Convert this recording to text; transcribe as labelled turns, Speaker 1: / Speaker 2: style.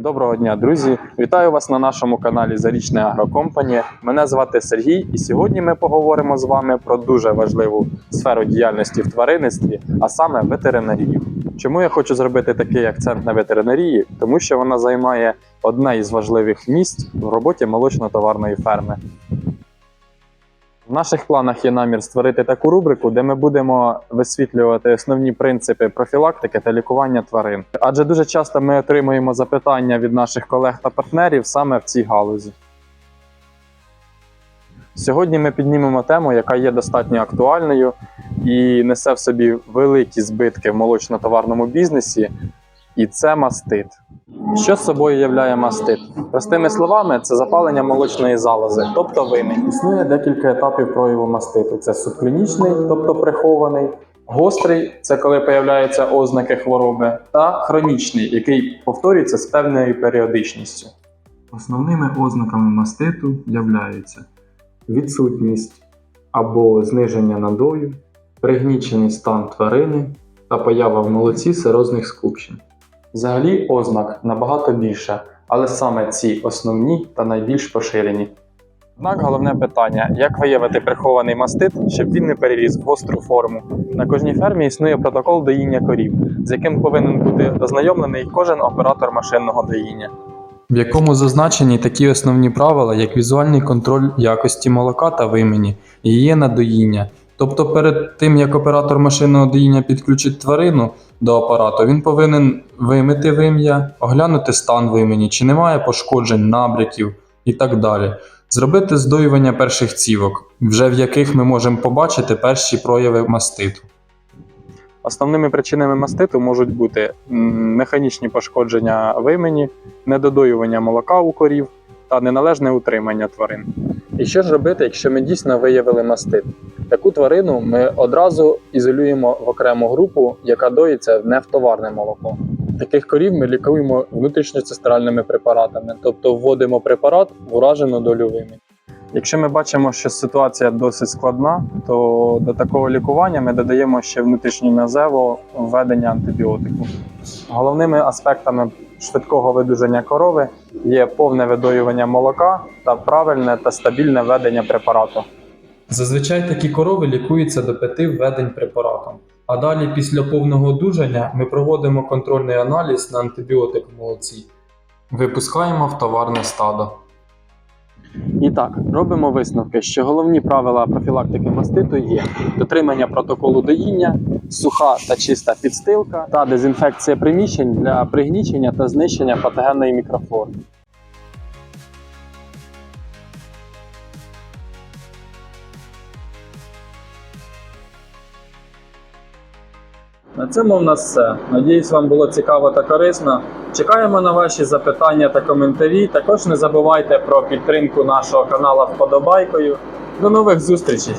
Speaker 1: Доброго дня, друзі! Вітаю вас на нашому каналі Зарічне Агрокомпанія. Мене звати Сергій, і сьогодні ми поговоримо з вами про дуже важливу сферу діяльності в тваринництві, а саме ветеринарію. Чому я хочу зробити такий акцент на ветеринарії? Тому що вона займає одне із важливих місць в роботі молочно-товарної ферми. В наших планах є намір створити таку рубрику, де ми будемо висвітлювати основні принципи профілактики та лікування тварин. Адже дуже часто ми отримуємо запитання від наших колег та партнерів саме в цій галузі. Сьогодні ми піднімемо тему, яка є достатньо актуальною і несе в собі великі збитки в молочно-товарному бізнесі, і це мастит. Що з собою являє мастит? Простими словами, це запалення молочної залози, тобто вимінь. Існує декілька етапів прояву маститу: це субклінічний, тобто прихований, гострий це коли появляються ознаки хвороби, та хронічний, який повторюється з певною періодичністю. Основними ознаками маститу являються відсутність або зниження надою, пригнічений стан тварини та поява в молоці серозних скупчень. Взагалі ознак набагато більше, але саме ці основні та найбільш поширені. Однак головне питання: як виявити прихований мастит, щоб він не переріс в гостру форму. На кожній фермі існує протокол доїння корів, з яким повинен бути ознайомлений кожен оператор машинного доїння. В якому зазначені такі основні правила, як візуальний контроль якості молока та вимені, її надоїння. Тобто перед тим, як оператор машинного доїння підключить тварину до апарату, він повинен вимити вим'я, оглянути стан вимені, чи немає пошкоджень, набряків і так далі. Зробити здоювання перших цівок, вже в яких ми можемо побачити перші прояви маститу. Основними причинами маститу можуть бути механічні пошкодження вимені, недодоювання молока у корів та неналежне утримання тварин. І що ж робити, якщо ми дійсно виявили мастит? Таку тварину ми одразу ізолюємо в окрему групу, яка доїться не в товарне молоко. Таких корів ми лікуємо внутрішньоцистеральними препаратами, тобто вводимо препарат в уражену долю вимінь. Якщо ми бачимо, що ситуація досить складна, то до такого лікування ми додаємо ще внутрішньом'язево введення антибіотику. Головними аспектами швидкого видуження корови є повне видоювання молока та правильне та стабільне введення препарату. Зазвичай такі корови лікуються до п'яти введень препаратом. А далі, після повного одужання, ми проводимо контрольний аналіз на антибіотик в молоці. Випускаємо в товарне стадо. І так, робимо висновки, що головні правила профілактики маститу є дотримання протоколу доїння, суха та чиста підстилка та дезінфекція приміщень для пригнічення та знищення патогенної мікрофлори. На цьому в нас все. Надіюсь, вам було цікаво та корисно. Чекаємо на ваші запитання та коментарі. Також не забувайте про підтримку нашого каналу вподобайкою. До нових зустрічей!